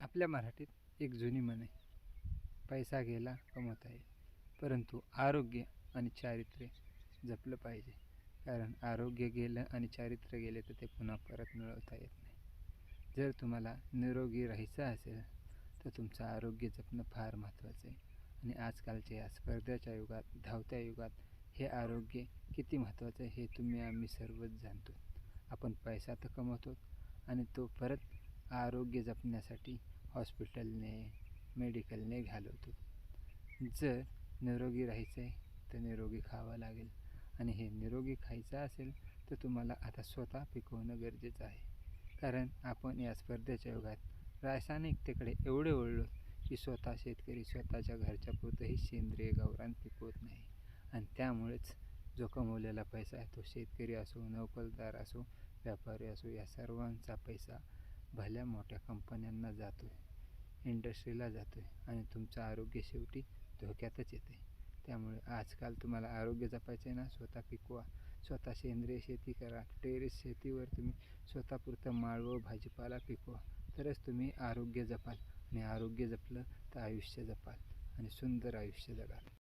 आपल्या मराठीत एक जुनी म्हण आहे. पैसा गेला कमवता येईल. परंतु आरोग्य आणि चारित्र्य जपलं पाहिजे. कारण आरोग्य गेलं आणि चारित्र्य गेले तर ते पुन्हा परत मिळवता येत नाही. जर तुम्हाला निरोगी राहायचं असेल तर तुमचं आरोग्य जपणं फार महत्त्वाचं आहे. आणि आजकालच्या या स्पर्धेच्या युगात धावत्या युगात हे आरोग्य किती महत्त्वाचं आहे हे तुम्ही आम्ही सर्वच जाणतो. आपण पैसा तर कमवतो आणि तो परत आरोग्य जपण्यासाठी हॉस्पिटलने मेडिकलने घालवतो. जर निरोगी राहायचं आहे तर निरोगी खावं लागेल. आणि हे निरोगी खायचं असेल तर तुम्हाला आता स्वतः पिकवणं गरजेचं आहे. कारण आपण या स्पर्धेच्या युगात रासायनिकतेकडे एवढे वळलो की स्वतः शेतकरी स्वतःच्या घरच्या पुरतंही सेंद्रिय गावरान पिकवत नाही. आणि त्यामुळेच जो कमवलेला पैसा आहे तो शेतकरी असो नोकरदार असो व्यापारी असो या सर्वांचा पैसा भल्या मोठ्या कंपन्यांना जातो आहे इंडस्ट्रीला जातो आहे आणि तुमचं आरोग्य शेवटी धोक्यातच येते त्यामुळे आजकाल तुम्हाला आरोग्य जपायचं आहे ना स्वतः पिकवा स्वतः सेंद्रिय शेती करा टेरेस शेतीवर तुम्ही स्वतःपुरतं माळवं भाजीपाला पिकवा तरच तुम्ही आरोग्य जपाल आणि आरोग्य जपलं तर आयुष्य जपाल आणि सुंदर आयुष्य जगाल.